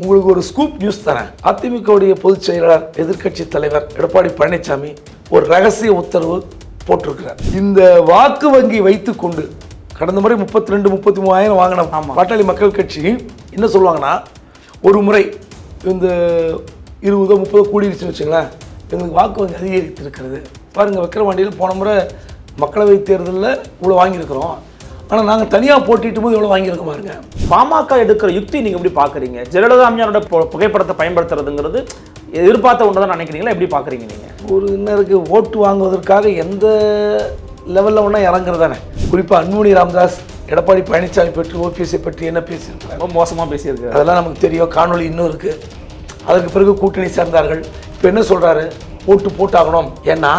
உங்களுக்கு ஒரு scoop news தரேன். அதிமுகவுடைய பொதுச் செயலாளர் எதிர்க்கட்சி தலைவர் எடப்பாடி பழனிசாமி ஒரு ரகசிய உத்தரவு போட்டிருக்கிறார். இந்த வாக்கு வங்கி வைத்துக் கொண்டு கடந்த முறை முப்பத்தி ரெண்டு முப்பத்தி மூவாயிரம் வாங்கின பாட்டாளி மக்கள் கட்சி என்ன சொல்லுவாங்கன்னா ஒரு முறை இந்த இருபதோ முப்பதோ கூடிருச்சுன்னு வச்சுங்களேன் எங்களுக்கு வாக்கு வங்கி அதிகரித்திருக்கிறது. பாருங்கள் விக்கிரவாண்டியில் போன முறை மக்களவைத் தேர்தலில் இவ்வளோ வாங்கியிருக்கிறோம். ஆனால் நாங்கள் தனியாக போட்டிட்டும் போது எவ்வளோ வாங்கியிருக்கோம் பாருங்க. பாமக எடுக்கிற யுக்தி நீங்க எப்படி பாக்குறீங்க? ஜெயலலிதா அம்மையாரோட புகைப்படத்தை பயன்படுத்துறதுங்கிறது எதிர்பார்த்த ஒன்று தான் நினைக்கிறீங்களா? எப்படி பாக்குறீங்க நீங்க? ஒரு இன்னருக்கு ஓட்டு வாங்குவதற்காக எந்த லெவலில் ஒன்றா இறங்குறது தானே குறிப்பாக அன்புமணி ராமதாஸ் எடப்பாடி பழனிசாமி பற்றி ஓபிஎஸ்ஐ பற்றி என்ன பேசியிருக்கிறார்? ரொம்ப மோசமா பேசியிருக்காரு. அதெல்லாம் நமக்கு தெரியும். காணொளி இன்னும் இருக்குது அதற்கு பிறகு கூட்டணி சேர்ந்தார்கள். இப்போ என்ன சொல்கிறாரு ஓட்டு போட்டாகணும். ஏன்னா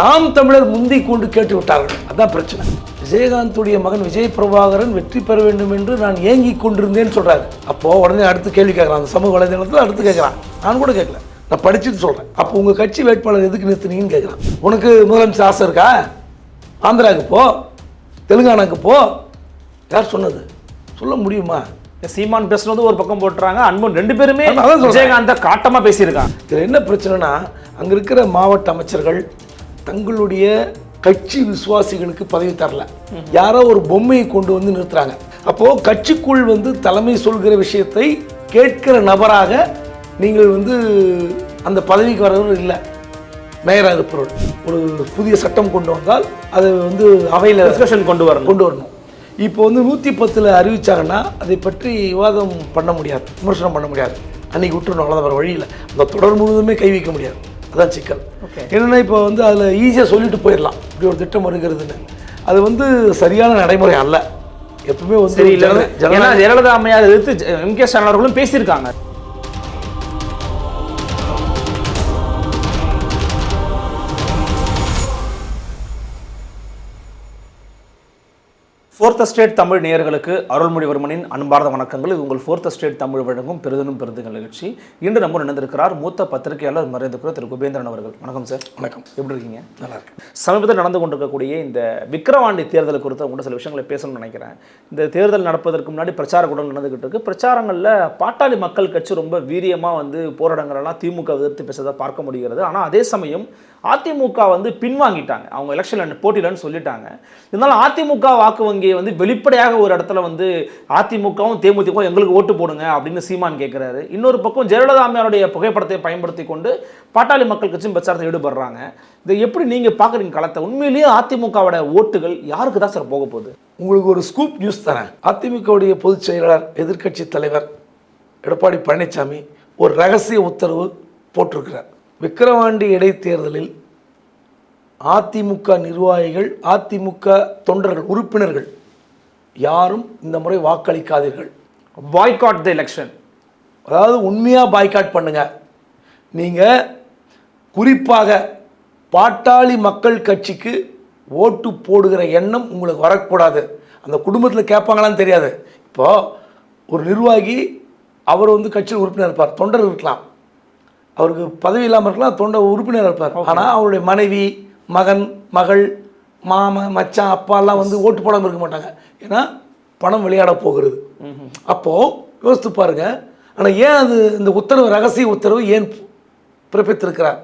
நாம் தமிழர் முந்தி கொண்டு கேட்டு விட்டார்கள். அதான் பிரச்சனை. விஜயகாந்துடைய மகன் விஜய் பிரபாகரன் வெற்றி பெற வேண்டும் என்று நான் ஏங்கி கொண்டிருந்தேன்னு சொல்கிறாரு அப்போது உடனே அடுத்து கேள்வி கேட்குறான். அந்த சமூக வலைதளத்தில் அடுத்து கேட்குறான். நான் கூட கேட்கல. நான் படிச்சுட்டு சொல்கிறேன் அப்போ உங்கள் கட்சி வேட்பாளர் எதுக்கு நிறுத்துனீங்கன்னு கேட்குறான். உனக்கு முதலமைச்சர் ஆசை இருக்கா? ஆந்திராவுக்கு போ. தெலுங்கானாக்கு போ. யார் சொன்னது? சொல்ல முடியுமா? சீமான் பேசுனது ஒரு பக்கம் போட்டுறாங்க. அன்பன் ரெண்டு பேருமே. விஜயகாந்த காட்டமா பேசியிருக்காங்க. இதில் என்ன பிரச்சனைனா அங்கே இருக்கிற மாவட்ட அமைச்சர்கள் தங்களுடைய கட்சி விசுவாசிகளுக்கு பதவி தரல. யாரோ ஒரு பொம்மையை கொண்டு வந்து நிறுத்துறாங்க. அப்போ கட்சிக்குள் வந்து தலைமை சொல்கிற விஷயத்தை கேட்கிற நபராக நீங்கள் வந்து அந்த பதவிக்கு வரவர் இல்லை. மேயராக இருப்பவர்கள் ஒரு புதிய சட்டம் கொண்டு வந்தால் அது வந்து அவையில் டிஸ்கஷன் கொண்டு வரணும். கொண்டு வரணும். இப்போ வந்து நூற்றி பத்தில் அறிவிச்சாங்கன்னா அதை பற்றி விவாதம் பண்ண முடியாது விமர்சனம் பண்ண முடியாது. அன்னைக்கு விட்டுறணும் அவ்வளோதான் வழியில் அந்த தொடர் முழுவதுமே கை வைக்க முடியாது. அதான் சிக்கல். என்னென்னா இப்போ வந்து அதில் ஈஸியாக சொல்லிட்டு போயிடலாம். இப்படி ஒரு திட்டம் வருகிறதுன்னு. அது வந்து சரியான நடைமுறை அல்ல. எப்பவுமே வந்து ஜெயலலிதா அம்மையார் எதிர்த்து எம் கே ஸ்டாலின் அவர்களும் பேசியிருக்காங்க. ஃபோர்த் ஸ்டேட் தமிழ் நேயர்களுக்கு அருள்மொழிவர்மனின் அன்பார்ந்த வணக்கங்கள். இது உங்கள் ஃபோர்த் ஸ்டேட் தமிழ் வழங்கும் பெரிதனும் பெருதுகள் நிகழ்ச்சி. இன்று நம்ம இணைந்திருக்கிறார் மூத்த பத்திரிகையாளர் மறைந்திருக்கிற திரு குபேந்திரன் அவர்கள். வணக்கம் சார். வணக்கம். எப்படி இருக்கீங்க? நல்லா இருக்கு சமீபத்தில் நடந்து கொண்டிருக்கக்கூடிய இந்த விக்கிரவாண்டி தேர்தல் குறித்து உங்கள்கிட்ட சில விஷயங்களை பேசணும்னு நினைக்கிறேன். இந்த தேர்தல் நடப்பதற்கு முன்னாடி பிரச்சார கூட்டம் நடந்துகிட்டு இருக்கு. பிரச்சாரங்களில் பாட்டாளி மக்கள் கட்சி ரொம்ப வீரியமாக வந்து போராட்டங்களெல்லாம் திமுக எதிர்த்து பேசுறதை பார்க்க முடிகிறது. ஆனால் அதே சமயம் அதிமுக வந்து பின்வாங்கிட்டாங்க. அவங்க எலெக்ஷனில் போட்டியிலன்னு சொல்லிட்டாங்க. இருந்தாலும் அதிமுக வாக்கு இங்கே வந்து வெளிப்படையாக ஒரு இடத்துல வந்து அதிமுகவும் தேமுதிகவும் எங்களுக்கு ஓட்டு போடுங்க அப்படின்னு சீமான் கேட்குறாரு இன்னொரு பக்கம் ஜெயலலிதா அம்மையாருடைய புகைப்படத்தை பயன்படுத்தி கொண்டு பாட்டாளி மக்கள் கட்சியும் பிரச்சாரத்தில் ஈடுபடுறாங்க. இதை எப்படி நீங்கள் பார்க்குறீங்க களத்தை? உண்மையிலேயே அதிமுகவோட ஓட்டுகள் யாருக்கு தான் சார் போக போகுது? உங்களுக்கு ஒரு ஸ்கூப் நியூஸ் தரேன். அதிமுகவுடைய பொதுச் செயலாளர் எதிர்கட்சி தலைவர் எடப்பாடி பழனிசாமி ஒரு ரகசிய உத்தரவு போட்டிருக்கிறார். விக்கிரவாண்டி இடைத்தேர்தலில் அதிமுக நிர்வாகிகள் அதிமுக தொண்டர்கள் உறுப்பினர்கள் யாரும் இந்த முறை வாக்களிக்காதீர்கள். பாய்காட் த எலெக்ஷன் அதாவது உண்மையாக பாய்காட் பண்ணுங்க. நீங்கள் குறிப்பாக பாட்டாளி மக்கள் கட்சிக்கு ஓட்டு போடுகிற எண்ணம் உங்களுக்கு வரக்கூடாது. அந்த குடும்பத்தில் கேட்பாங்களான்னு தெரியாது. இப்போ ஒரு நிர்வாகி அவர் வந்து கட்சியில் உறுப்பினர் இருப்பார் தொண்டர் இருக்கலாம். அவருக்கு பதவி இல்லாமல் இருக்கலாம் தொண்டை உறுப்பினர் இருப்பார். ஆனால் அவருடைய மனைவி மகன் மகள் மாமன் மச்சான் அப்பாலாம் வந்து ஓட்டு போடாமல் இருக்க மாட்டாங்க. ஏன்னா பணம் விளையாட போகிறது. அப்போது யோசித்து பாருங்க. ஆனால் ஏன் அது இந்த உத்தரவு ரகசிய உத்தரவு ஏன் பிறப்பித்திருக்கிறார்?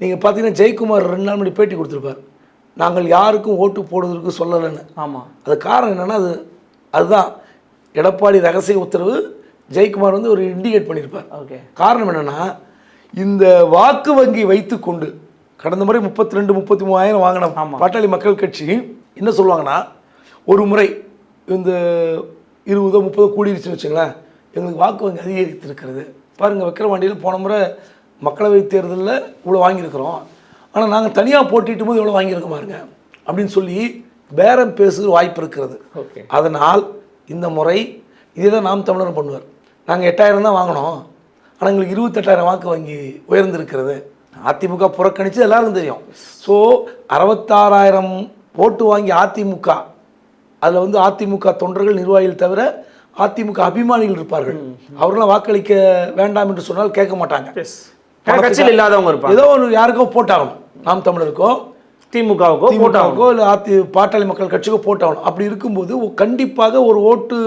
நீங்கள் பார்த்தீங்கன்னா ஜெயக்குமார் ரெண்டு நாள் முன்னாடி பேட்டி கொடுத்துருப்பார். நாங்கள் யாருக்கும் ஓட்டு போடுவதற்கு சொல்லலைன்னு. ஆமாம் அது காரணம் என்னன்னா அது அதுதான். எடப்பாடி ரகசிய உத்தரவு ஜெயக்குமார் வந்து ஒரு இண்டிகேட் பண்ணியிருப்பார். ஓகே. காரணம் என்னன்னா இந்த வாக்கு வங்கி வைத்துக்கொண்டு கடந்த முறை முப்பத்தி ரெண்டு முப்பத்தி மூவாயிரம் வாங்கின. பாட்டாளி மக்கள் கட்சி என்ன சொல்லுவாங்கன்னா ஒரு முறை இந்த இருபதோ முப்பதோ கூடிருச்சுன்னு வச்சுங்களேன் எங்களுக்கு வாக்கு வங்கி அதிகரித்திருக்கிறது. பாருங்கள் விக்கிரவாண்டியில் போன முறை மக்களவைத் தேர்தலில் இவ்வளோ வாங்கியிருக்கிறோம். ஆனால் நாங்கள் தனியாக போட்டிட்டும் போது எவ்வளோ வாங்கியிருக்கோம் பாருங்க அப்படின்னு சொல்லி பேரம் பேசுகிற வாய்ப்பு இருக்கிறது. அதனால் இந்த முறை இதே தான் நாம் தமிழரும் பண்ணுவார். நாங்கள் எட்டாயிரம் தான் வாங்கினோம். ஆனால் எங்களுக்கு இருபத்தெட்டாயிரம் வாக்கு வங்கி உயர்ந்திருக்கிறது. அதிமுக புறக்கணித்து எல்லாருக்கும் தெரியும். ஸோ அறுபத்தாறாயிரம் ஓட்டு வாங்கி அதிமுக அதில் வந்து அதிமுக தொண்டர்கள் நிர்வாகிகள் தவிர அதிமுக அபிமானிகள் இருப்பார்கள். அவர்களாம் வாக்களிக்க வேண்டாம் என்று சொன்னால் கேட்க மாட்டாங்க. கட்சியில் இல்லாதவங்க இருப்பாங்க. ஏதோ ஒரு யாருக்கோ போட்டாகணும். நாம் தமிழருக்கோ திமுகவுக்கோ திமுகவுக்கோ இல்லை அதி பாட்டாளி மக்கள் கட்சிக்கோ போட்டாகணும். அப்படி இருக்கும்போது கண்டிப்பாக ஒரு ஓட்டு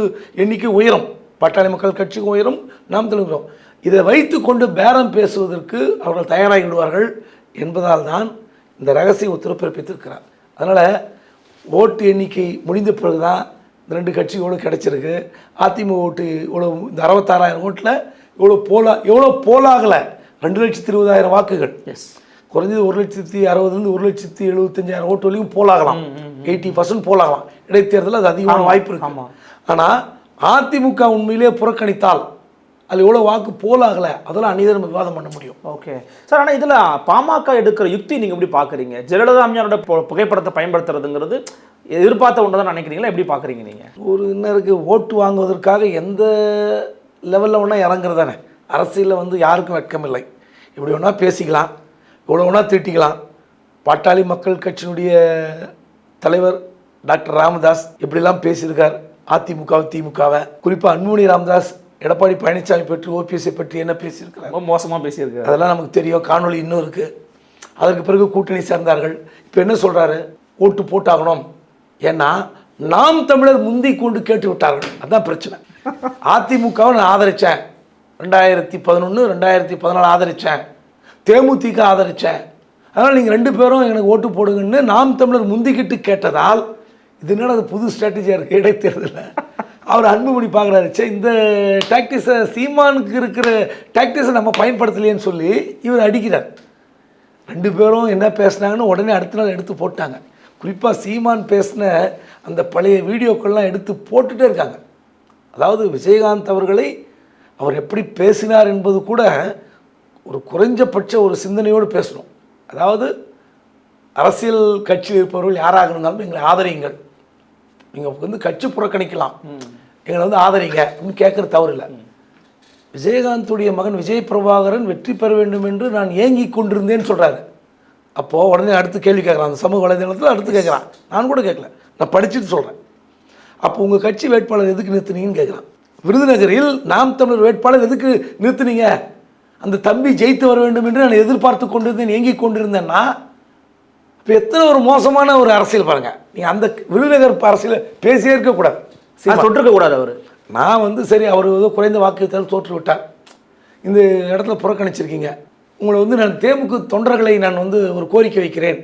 எண்ணிக்கை உயரும். பாட்டாளி மக்கள் கட்சிக்கும் உயரும் நாம் தமிழரும் இதை வைத்து கொண்டு பேரம் பேசுவதற்கு அவர்கள் தயாராகி விடுவார்கள் என்பதால் தான் இந்த ரகசிய உத்தரவு பிறப்பித்திருக்கிறார். அதனால் ஓட்டு எண்ணிக்கை முடிந்த பிறகு தான் இந்த ரெண்டு கட்சிகளோடு கிடைச்சிருக்கு. அதிமுக ஓட்டு இவ்வளோ இந்த அறுபத்தாறாயிரம் ஓட்டில் இவ்வளோ போலா எவ்வளோ போலாகலை. ரெண்டு லட்சத்தி இருபதாயிரம் வாக்குகள். எஸ் குறைஞ்சது ஒரு லட்சத்தி அறுபதுலேருந்து ஒரு லட்சத்தி எழுபத்தஞ்சாயிரம் ஓட்டு வரைக்கும் போலாகலாம். Eighty percent போலாகலாம். இடைத்தேர்தலில் அது அதிகமான வாய்ப்பு இருக்கு. ஆனால் அதிமுக உண்மையிலே புறக்கணித்தால் அது எவ்வளோ வாக்கு போலாகலை அதெல்லாம் அநீதர் நம்ம விவாதம் பண்ண முடியும். ஓகே. சார் ஆனால் இதில் பாமக எடுக்கிற யுக்தி நீங்கள் எப்படி பார்க்குறீங்க ஜெயலலிதா அம்மையாரோட புகைப்படத்தை பயன்படுத்துறதுங்கிறது எதிர்பார்த்த ஒன்று தான் நினைக்கிறீங்களா? எப்படி பார்க்குறீங்க நீங்கள் ஒரு என்ன இருக்குது ஓட்டு வாங்குவதற்காக எந்த லெவலில் வேணால் இறங்குறது தானே அரசியலில் வந்து யாருக்கும் வெட்கமில்லை. இப்படி வேணா பேசிக்கலாம் இவ்வளோ வேணா திட்டிக்கலாம். பாட்டாளி மக்கள் கட்சியினுடைய தலைவர் டாக்டர் ராமதாஸ் இப்படிலாம் பேசியிருக்கார். அதிமுகவை திமுகவை. குறிப்பாக அன்புமணி ராமதாஸ் எடப்பாடி பழனிசாமி பற்றி ஓபிஎஸ்ஐ பற்றி என்ன பேசியிருக்கிறார்? ரொம்ப மோசமாக பேசியிருக்காரு. அதெல்லாம் நமக்கு தெரியும். காணொளி இன்னும் இருக்குது அதற்கு பிறகு கூட்டணி சேர்ந்தார்கள். இப்போ என்ன சொல்கிறாரு ஓட்டு போட்டாகணும். ஏன்னா நாம் தமிழர் முந்தி கொண்டு கேட்டு விட்டார்கள். அதான் பிரச்சனை. அதிமுகவை நான் ஆதரித்தேன் ரெண்டாயிரத்தி பதினொன்று ரெண்டாயிரத்தி பதினாலு ஆதரித்தேன் தேமுதிக ஆதரித்தேன் அதனால் நீங்கள் ரெண்டு பேரும் எனக்கு ஓட்டு போடுங்கன்னு நாம் தமிழர் முந்திக்கிட்டு கேட்டதால் இது என்னடா அது புது ஸ்ட்ராட்டஜியாக இருக்குது இடைத்தேர்தலில். அவர் அன்புமணி பார்க்குறாரு. சே இந்த டாக்டிஸை சீமானுக்கு இருக்கிற டாக்டிஸை நம்ம பயன்படுத்தலையேன்னு சொல்லி இவர் அடிக்கிறார். ரெண்டு பேரும் என்ன பேசுனாங்கன்னு உடனே அடுத்த நாள் எடுத்து போட்டாங்க. குறிப்பாக சீமான் பேசின அந்த பழைய வீடியோக்கள்லாம் எடுத்து போட்டுட்டே இருக்காங்க. அதாவது விஜயகாந்த் அவர்களை அவர் எப்படி பேசினார் என்பது கூட ஒரு குறைஞ்சபட்ச ஒரு சிந்தனையோடு பேசணும். அதாவது அரசியல் கட்சியில் இருப்பவர்கள் யாராக இருந்தாலும் எங்களை ஆதரியுங்கள். நீங்கள் வந்து கட்சி புறக்கணிக்கலாம். எங்களை வந்து ஆதரிங்க. அப்படின்னு கேட்குறது தவறு இல்லை விஜயகாந்துடைய மகன் விஜய் பிரபாகரன் வெற்றி பெற வேண்டும் என்று நான் ஏங்கி கொண்டிருந்தேன்னு சொல்கிறாரு அப்போது உடனே அடுத்து கேள்வி கேட்குறான். அந்த சமூக வலைதளத்தில் அடுத்து கேட்குறான். நான் கூட கேட்கல. நான் படிச்சுட்டு சொல்கிறேன் அப்போ உங்கள் கட்சி வேட்பாளர் எதுக்கு நிறுத்துனீங்கன்னு கேட்குறான். விருதுநகரில் நாம் தமிழர் வேட்பாளர் எதுக்கு நிறுத்துனீங்க? அந்த தம்பி ஜெயித்து வர வேண்டும் என்று நான் எதிர்பார்த்து கொண்டிருந்தேன் ஏங்கி கொண்டிருந்தேன்னா இப்போ எத்தனை ஒரு மோசமான ஒரு அரசியல் பாருங்க. நீங்கள் அந்த விருதுநகர் அரசியல் பேசியே இருக்கக்கூடாது தொட்டிருக்க கூடாது அவர். நான் வந்து சரி அவர் ஏதோ குறைந்த வாக்குத்தால் தோற்று விட்டார். இந்த இடத்துல புறக்கணிச்சிருக்கீங்க. உங்களை வந்து நான் தேமுக்கு தொண்டர்களை நான் வந்து ஒரு கோரிக்கை வைக்கிறேன்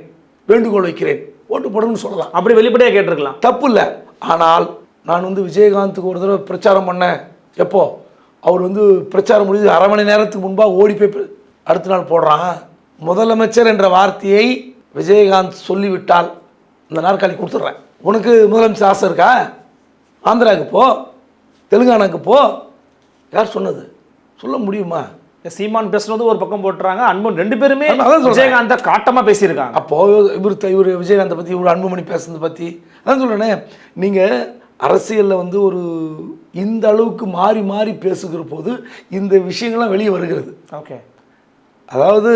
வேண்டுகோள் வைக்கிறேன். ஓட்டு போடுன்னு சொல்லலாம். அப்படி வெளிப்படையாக கேட்டிருக்கலாம். தப்பு இல்லை. ஆனால் நான் வந்து விஜயகாந்துக்கு ஒரு தடவை பிரச்சாரம் பண்ணேன். எப்போ? அவர் வந்து பிரச்சாரம் முடிஞ்சு அரை மணி நேரத்துக்கு முன்பாக ஓடி போய் அடுத்த நாள் போடுறான். முதலமைச்சர் என்ற வார்த்தையை விஜயகாந்த் சொல்லிவிட்டால் இந்த நாற்காலி கொடுத்துட்றேன். உனக்கு முதலமைச்சர் ஆசை இருக்கா? ஆந்திராவுக்கு போ தெலுங்கானாக்கு போ. யார் சொன்னது? சொல்ல முடியுமா? சீமான் பேசுனது ஒரு பக்கம் போட்டுறாங்க அன்பன் ரெண்டு பேருமே. விஜயகாந்த காட்டமா பேசியிருக்காங்க. அப்போது இவர் இவர் விஜயகாந்தை பற்றி இவர் அன்புமணி பேசுனதை பற்றி அதான் சொல்கிறேனே நீங்கள் அரசியலில் வந்து ஒரு இந்த அளவுக்கு மாறி மாறி பேசுகிற போது இந்த விஷயங்கள்லாம் வெளியே வருகிறது. ஓகே. அதாவது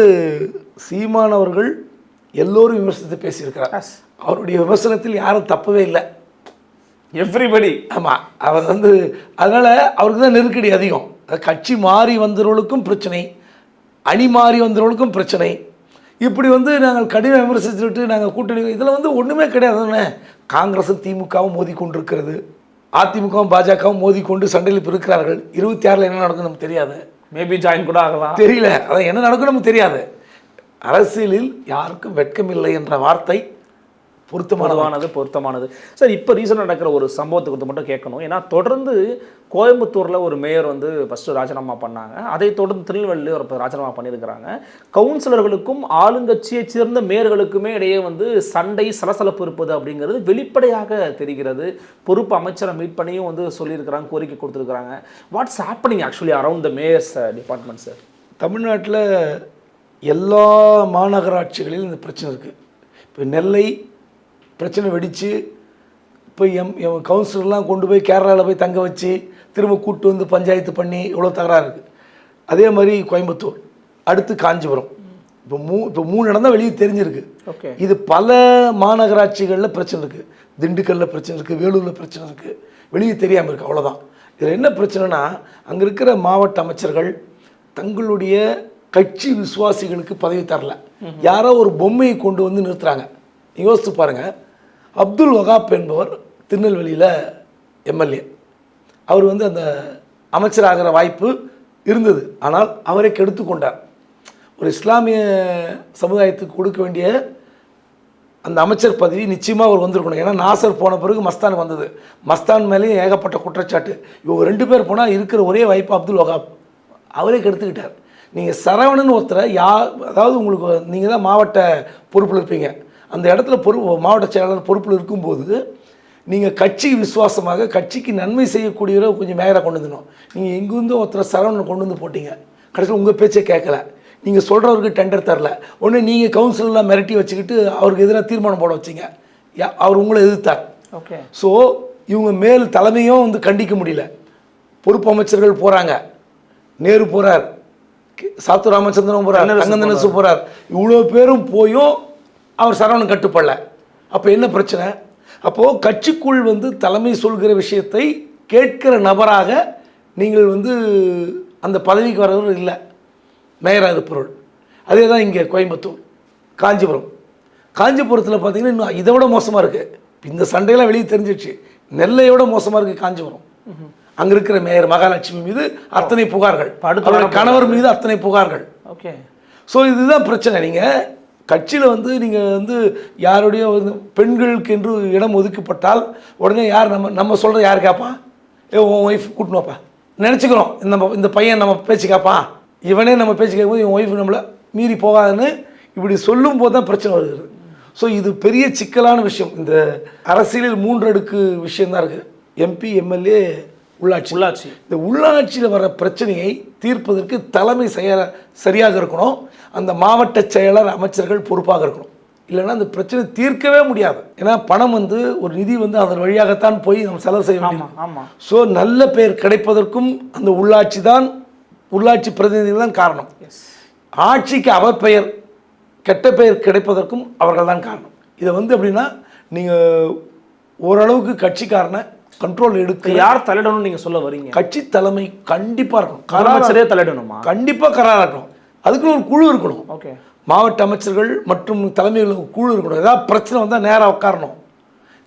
சீமான் அவர்கள் எல்லோரும் விமர்சனத்தை பேசியிருக்கிறார். அவருடைய விமர்சனத்தில் யாரும் தப்பவே இல்லை. எவ்ரிபடி ஆமாம் அவர் வந்து அதனால் அவருக்கு தான் நெருக்கடி அதிகம். அதாவது கட்சி மாறி வந்தவர்களுக்கும் பிரச்சனை அணி மாறி வந்தவர்களுக்கும் பிரச்சனை. இப்படி வந்து நாங்கள் கடின விமர்சிச்சுட்டு நாங்கள் கூட்டணி இதில் வந்து ஒன்றுமே கிடையாது தானே? காங்கிரஸும் திமுகவும் மோதி கொண்டிருக்கிறது அதிமுகவும் பாஜகவும் மோதி கொண்டு சண்டையில் இப்போ இருக்கிறார்கள் இருபத்தி ஆறில் என்ன நடக்கும் நமக்கு தெரியாது? மேபி ஜாயின் கூட ஆகலாம். தெரியல. அதான் என்ன நடக்கும் நமக்கு தெரியாது. அரசியலில் யாருக்கும் வெட்கமில்லை என்ற வார்த்தை பொருத்தமான பொதுவானது பொருத்தமானது. சார் இப்போ ரீசன் நடக்கிற ஒரு சம்பவத்தை குறித்து மட்டும் கேட்கணும். ஏன்னா தொடர்ந்து கோயம்புத்தூரில் ஒரு மேயர் வந்து ஃபஸ்ட்டு ராஜினாமா பண்ணாங்க. அதை தொடர்ந்து திருநெல்வேலியில் ஒரு ராஜினாமா பண்ணியிருக்கிறாங்க. கவுன்சிலர்களுக்கும் ஆளுங்கட்சியைச் சேர்ந்த மேயர்களுக்குமே இடையே வந்து சண்டை சலசலப்பு இருப்பது அப்படிங்கிறது வெளிப்படையாக தெரிகிறது. பொறுப்பு அமைச்சரை மீட் பண்ணியும் வந்து சொல்லியிருக்கிறாங்க கோரிக்கை கொடுத்துருக்குறாங்க. What's happening actually around the mayor's department sir தமிழ்நாட்டில் எல்லா மாநகராட்சிகளிலும் இந்த பிரச்சனை இருக்குது இப்போ நெல்லை பிரச்சனை வெடித்து இப்போ எம் எம் கவுன்சிலர்லாம் கொண்டு போய் கேரளாவில் போய் தங்க வச்சு திரும்ப கூட்டு வந்து பஞ்சாயத்து பண்ணி இவ்வளோ தகராறு இருக்குது அதே மாதிரி கோயம்புத்தூர் அடுத்து காஞ்சிபுரம். இப்போ மூ இப்போ மூணு இடம் தான் வெளியே தெரிஞ்சிருக்கு. ஓகே. இது பல மாநகராட்சிகளில் பிரச்சனை இருக்குது திண்டுக்கல்லில் பிரச்சனை இருக்குது வேலூரில் பிரச்சனை இருக்குது வெளியே தெரியாமல் இருக்குது அவ்வளோதான் இதில் என்ன பிரச்சனைனா அங்கே இருக்கிற மாவட்ட அமைச்சர்கள் தங்களுடைய கட்சி விசுவாசிகளுக்கு பதவி தரல. யாரோ ஒரு பொம்மையை கொண்டு வந்து நிறுத்துறாங்க. யோசித்து பாருங்கள் அப்துல் வகாப் என்பவர் திருநெல்வேலியில் எம்எல்ஏ. அவர் வந்து அந்த அமைச்சராகிற வாய்ப்பு இருந்தது. ஆனால் அவரை கெடுத்து கொண்டார். ஒரு இஸ்லாமிய சமுதாயத்துக்கு கொடுக்க வேண்டிய அந்த அமைச்சர் பதவி நிச்சயமாக அவர் வந்திருக்கணும். ஏன்னா நாசர் போன பிறகு மஸ்தான் வந்தது. மஸ்தான் மேலேயும் ஏகப்பட்ட குற்றச்சாட்டு. இவங்க ரெண்டு பேர் போனால் இருக்கிற ஒரே வாய்ப்பு அப்துல் வகாப் அவரே கெடுத்துக்கிட்டார். நீங்கள் சரவணன் ஒருத்தரை யா அதாவது உங்களுக்கு நீங்கள் தான் மாவட்ட பொறுப்பில் இருப்பீங்க. அந்த இடத்துல பொறுப்பு மாவட்ட செயலாளர் பொறுப்பில் இருக்கும்போது நீங்கள் கட்சி விசுவாசமாக கட்சிக்கு நன்மை செய்யக்கூடியவரை கொஞ்சம் மேயரை கொண்டு வந்துடணும். நீங்கள் எங்கேருந்தோ ஒருத்தரை சரவணன் கொண்டு வந்து போட்டீங்க. கடைசியில் உங்கள் பேச்சை கேட்கல. நீங்கள் சொல்கிறவருக்கு டெண்டர் தரல. ஒன்று நீங்கள் கவுன்சிலர்லாம் மிரட்டி வச்சுக்கிட்டு அவருக்கு எதிராக தீர்மானம் போட வச்சீங்க. அவர் உங்களை எதிர்த்தார். ஓகே. ஸோ இவங்க மேல் தலைமையும் வந்து கண்டிக்க முடியல. பொறுப்பு அமைச்சர்கள் போகிறாங்க நேரு போகிறார் சாத்து ராமச்சந்திரன் போகிறார் தென்னரசு தங்கந்தனசு போகிறார் இவ்வளோ பேரும் போயும் அவர் சரவணன் கட்டுப்படல. அப்போ என்ன பிரச்சனை? அப்போது கட்சிக்குள் வந்து தலைமை சொல்கிற விஷயத்தை கேட்கிற நபராக நீங்கள் வந்து அந்த பதவிக்கு வரவர் இல்லை. மேயராக இருப்பவர்கள் அதே தான் இங்கே கோயம்புத்தூர் காஞ்சிபுரம். காஞ்சிபுரத்தில் பார்த்தீங்கன்னா இன்னும் இதை விட மோசமாக இருக்குது இந்த சண்டையெல்லாம் வெளியே தெரிஞ்சிடுச்சு நெல்லையோட மோசமாக இருக்குது காஞ்சிபுரம். அங்கே இருக்கிற மேயர் மகாலட்சுமி மீது அத்தனை புகார்கள். அவருடைய வர கணவர் மீது அத்தனை புகார்கள். ஓகே. ஸோ இதுதான் பிரச்சனை. நீங்கள் கட்சியில் வந்து நீங்கள் வந்து யாருடைய பெண்களுக்கு என்று இடம் ஒதுக்கப்பட்டால் உடனே யார் நம்ம நம்ம சொல்கிற யார் கேட்பான் ஏ உன் ஒய்ஃப் கூட்டணும்ப்பா நினச்சிக்கிறோம். இந்த நம்ம இந்த பையன் நம்ம பேச்சு கேட்பான் இவனே நம்ம பேச்சு கேட்கும்போது இவன் ஒய்ஃப் நம்மளை மீறி போகாதுன்னு இப்படி சொல்லும் போது தான் பிரச்சனை வருகிறது ஸோ இது பெரிய சிக்கலான விஷயம். இந்த அரசியலில் மூன்று அடுக்கு விஷயம்தான் இருக்குது எம்பி எம்எல்ஏ உள்ளாட்சி. உள்ளாட்சி. இந்த உள்ளாட்சியில் வர பிரச்சனையை தீர்ப்பதற்கு தலைமை செயல சரியாக இருக்கணும். அந்த மாவட்ட செயலர் அமைச்சர்கள் பொறுப்பாக இருக்கணும். இல்லைன்னா அந்த பிரச்சனை தீர்க்கவே முடியாது. ஏன்னா பணம் வந்து ஒரு நிதி வந்து அதன் வழியாகத்தான் போய் நம்ம செலவு செய்ய முடியும் ஆமா ஸோ நல்ல பெயர் கிடைப்பதற்கும் அந்த உள்ளாட்சி தான் உள்ளாட்சி பிரதிநிதிகள் தான் காரணம். ஆட்சிக்கு அவப்பெயர் கெட்ட பெயர் கிடைப்பதற்கும் அவர்கள் தான் காரணம். இதை வந்து எப்படின்னா நீங்கள் ஓரளவுக்கு கட்சிக்காரனை கண்ட்ரோல் எடுக்க யார் தலையிடணும்னு நீங்க சொல்ல வரீங்க? கட்சி தலைமை கண்டிப்பாக இருக்கணும். கராரா முதலமைச்சரே தலையிடணுமா? கண்டிப்பாக கராராக இருக்கணும். அதுக்குன்னு ஒரு குழு இருக்கணும். ஓகே. மாவட்ட அமைச்சர்கள் மற்றும் தலைமையில் ஒரு குழு இருக்கணும். ஏதாவது பிரச்சனை வந்தால் நேராக உட்காரணும்.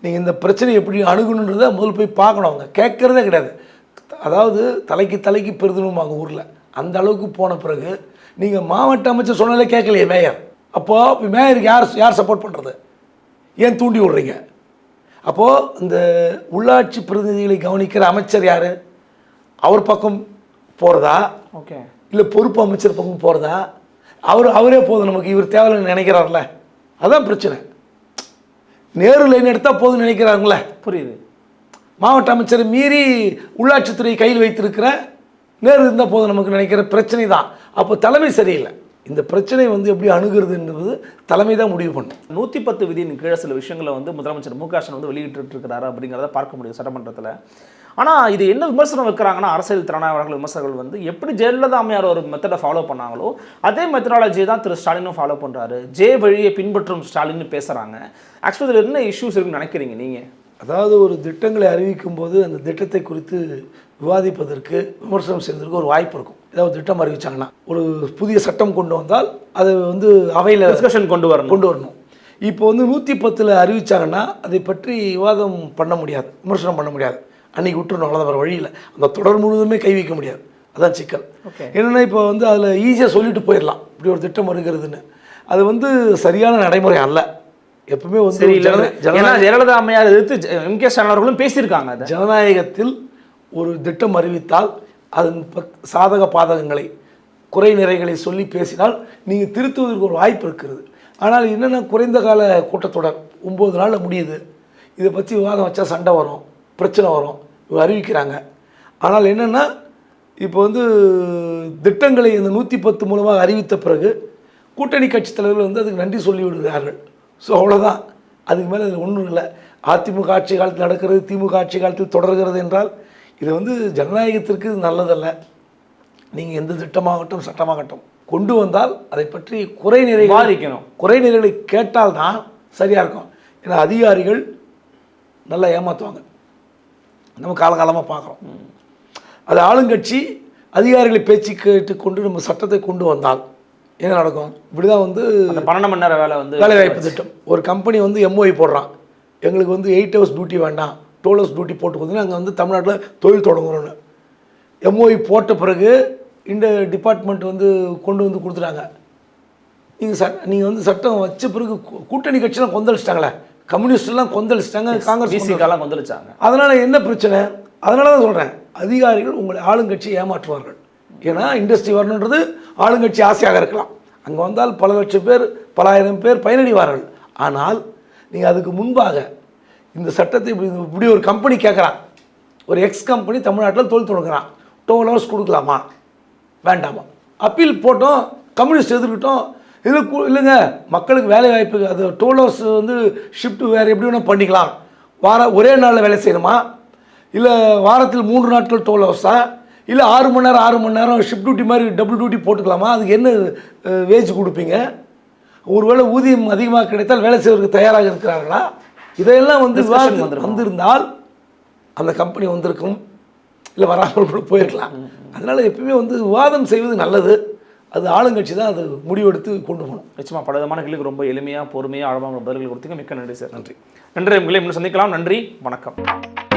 நீங்கள் இந்த பிரச்சனை எப்படி அணுகணுன்றதை முதல்ல போய் பார்க்கணும். அவங்க கேட்குறதே கிடையாது. அதாவது தலைக்கு தலைக்கு பெருதணுமாங்க ஊரில். அந்த அளவுக்கு போன பிறகு நீங்கள் மாவட்ட அமைச்சர் சொன்னாலே கேட்கலையே மேயர். அப்போது மேயருக்கு யார் யார் சப்போர்ட் பண்ணுறது ஏன் தூண்டி விடுறீங்க? அப்போது இந்த உள்ளாட்சி பிரதிநிதிகளை கவனிக்கிற அமைச்சர் யார்? அவர் பக்கம் போகிறதா ஓகே. இல்லை பொறுப்பு அமைச்சர் பக்கம் போகிறதா அவர் அவரே போதும் நமக்கு. இவர் தேவையில்லைன்னு நினைக்கிறார்ல. அதான் பிரச்சனை. நேரு லைன் எடுத்தால் போதும்னு நினைக்கிறாங்களே புரியுது. மாவட்ட அமைச்சரை மீறி உள்ளாட்சித்துறை கையில் வைத்திருக்கிற நேரு இருந்தால் போதும் நமக்கு நினைக்கிற பிரச்சனை தான் அப்போ தலைமை சரியில்லை. இந்த பிரச்சனை வந்து எப்படி அணுகிறதுன்றது தலைமை தான் முடிவு பண்ணும். நூற்றி பத்து விதியின் கீழே சில விஷயங்களை வந்து முதலமைச்சர் மு க ஸ்டாலின் வந்து வெளியிட்டு இருக்கிறாரு அப்படிங்கிறத பார்க்க முடியும் சட்டமன்றத்தில். ஆனால் இது என்ன விமர்சனம் வைக்கிறாங்கன்னா அரசியல் திறனாய்வாளர்கள் விமர்சகர்கள் வந்து எப்படி ஜெயலலிதா அம்மையார் ஒரு மெத்தடை ஃபாலோ பண்ணாங்களோ அதே மெத்தடாலஜி தான் திரு ஸ்டாலினும் ஃபாலோ பண்ணுறாரு ஜே வழியை பின்பற்றும் ஸ்டாலின்னு பேசுகிறாங்க ஆக்சுவலி இதில் என்ன இஷ்யூஸ் இருக்குன்னு நினைக்கிறீங்க நீங்கள் அதாவது ஒரு திட்டங்களை அறிவிக்கும் போது அந்த திட்டத்தை குறித்து விவாதிப்பதற்கு விமர்சனம் செய்வதற்கு ஒரு வாய்ப்பு இருக்கும். ஏதாவது திட்டம் அறிவிச்சாங்கன்னா. ஒரு புதிய சட்டம் கொண்டு வந்தால் அதை வந்து அவையில் டிஸ்கஷன் கொண்டு வரணும். கொண்டு வரணும். இப்போ வந்து நூற்றி பத்தில் அறிவிச்சாங்கன்னா அதை பற்றி விவாதம் பண்ண முடியாது. விமர்சனம் பண்ண முடியாது. அன்னைக்கு விட்டுறணும் அவ்வளோதான் வேறு வழியில் அந்த தொடர் முழுவதுமே கை வைக்க முடியாது. அதான் சிக்கல். என்னென்னா இப்போ வந்து அதில் ஈஸியாக சொல்லிட்டு போயிடலாம். இப்படி ஒரு திட்டம் வருகிறதுன்னு. அது வந்து சரியான நடைமுறை அல்ல. எப்பவுமே வந்து சரி ஜன- இல்லை ஜன- ஏன்னா ஜெயலலிதா அம்மையார் எதிர்த்து எம் கே ஸ்டாலின் அவர்களும் பேசியிருக்காங்க ஜனநாயகத்தில் ஒரு திட்டம் அறிவித்தால் அதன் சாதக பாதகங்களை குறை நிறைகளை சொல்லி பேசினால் நீங்கள் திருத்துவதற்கு ஒரு வாய்ப்பு இருக்கிறது. ஆனால் என்னென்னா குறைந்த கால கூட்டத்தொடர் ஒம்பது நாளில் முடியுது இதை பற்றி விவாதம் வச்சா சண்டை வரும் பிரச்சனை வரும் அறிவிக்கிறாங்க. ஆனால் என்னென்னா இப்போ வந்து திட்டங்களை இந்த நூற்றி பத்து மூலமாக அறிவித்த பிறகு கூட்டணி கட்சி தலைவர்கள் வந்து அதுக்கு நன்றி சொல்லி விடுகிறார்கள். ஸோ அவ்வளோதான் அதுக்கு மேலே அதில் ஒன்றும் இல்லை. அதிமுக ஆட்சி காலத்தில் நடக்கிறது திமுக ஆட்சி காலத்தில் தொடர்கிறது என்றால் இது வந்து ஜனநாயகத்திற்கு நல்லதல்ல. நீங்கள் எந்த திட்டமாகட்டும் சட்டமாகட்டும் கொண்டு வந்தால் அதை பற்றி குறை நிறைகள் விவாதிக்கணும். குறை நிறைகளை கேட்டால் தான் சரியாக இருக்கும். ஏன்னா அதிகாரிகள் நல்லா ஏமாற்றுவாங்க நம்ம காலகாலமாக பார்க்குறோம். அது ஆளுங்கட்சி அதிகாரிகளை பேச்சு கேட்டு கொண்டு நம்ம சட்டத்தை கொண்டு வந்தால் என்ன நடக்கும்? இப்படி தான் வந்து பன்னெண்டு மணி நேரம் வேலை வந்து வேலைவாய்ப்பு திட்டம். ஒரு கம்பெனி வந்து எம்ஓஐ போடுறான். எங்களுக்கு வந்து எயிட் ஹவர்ஸ் டியூட்டி வேண்டாம். டுவெல் ஹவர்ஸ் டியூட்டி போட்டு கொடுத்தீங்கன்னா அங்கே வந்து தமிழ்நாட்டில் தொழில் தொடங்குறோன்னு. எம்ஓஐ போட்ட பிறகு இந்த டிபார்ட்மெண்ட் வந்து கொண்டு வந்து கொடுத்துட்டாங்க. நீங்கள் சட் நீங்கள் வந்து சட்டம் வச்ச பிறகு கூட்டணி கட்சியெலாம் கொந்தளிச்சிட்டாங்களே. கம்யூனிஸ்ட்லாம் கொந்தளிச்சிட்டாங்க காங்கிரஸ். பிசிகாலாம் வந்துருச்சாங்க அதனால் என்ன பிரச்சனை? அதனால தான் சொல்கிறேன் அதிகாரிகள் உங்களை ஆளுங்கட்சியை ஏமாற்றுவார்கள். ஏன்னா இண்டஸ்ட்ரி வரணுன்றது ஆளுங்கட்சி ஆசையாக இருக்கலாம். அங்கே வந்தால் பல லட்சம் பேர் பல ஆயிரம் பேர் பயனடைவார்கள். ஆனால் நீங்கள் அதுக்கு முன்பாக இந்த சட்டத்தை இப்படி ஒரு கம்பெனி கேட்குறான் ஒரு எக்ஸ் கம்பெனி தமிழ்நாட்டில் தொழில் தொடங்குறான் டுவெல் ஹவர்ஸ் கொடுக்கலாமா? வேண்டாமா? அப்பீல் போட்டோம் கம்யூனிஸ்ட் எதிர்க்கிட்டோம் இது இல்லைங்க மக்களுக்கு வேலை வாய்ப்பு அது டுவெல் ஹவர்ஸ் வந்து ஷிஃப்ட் வேறு எப்படி வேணால் பண்ணிக்கலாம். வார ஒரே நாளில் வேலை செய்யணுமா? இல்லை வாரத்தில் மூன்று நாட்கள் டுவெல் ஹவர்ஸா இல்லை ஆறு மணி நேரம் ஆறு மணி நேரம் ஷிஃப்ட் டியூட்டி மாதிரி டபுள் டியூட்டி போட்டுக்கலாமா? அதுக்கு என்ன வேஜ் கொடுப்பீங்க? ஒருவேளை ஊதியம் அதிகமாக கிடைத்தால் வேலை செய்வதற்கு தயாராக இருக்கிறார்களா? இதையெல்லாம் வந்து விவாதத்துக்கு? வந்திருந்தால் அந்த கம்பெனி வந்திருக்கும் இல்லை வராமல் கூட போயிருக்கலாம். அதனால் எப்பயுமே வந்து விவாதம் செய்வது நல்லது. அது ஆளுங்கட்சி தான் அது முடிவெடுத்து கொண்டு போகணும். நிச்சயமா பல விதமான கேள்விக்கு ரொம்ப எளிமையா பொறுமையா ஆழமான பதில்கள் கொடுத்தீங்க. மிக்க நன்றி சார். நன்றி. நன்றி உங்களை இன்னும் சந்திக்கலாம். நன்றி வணக்கம்.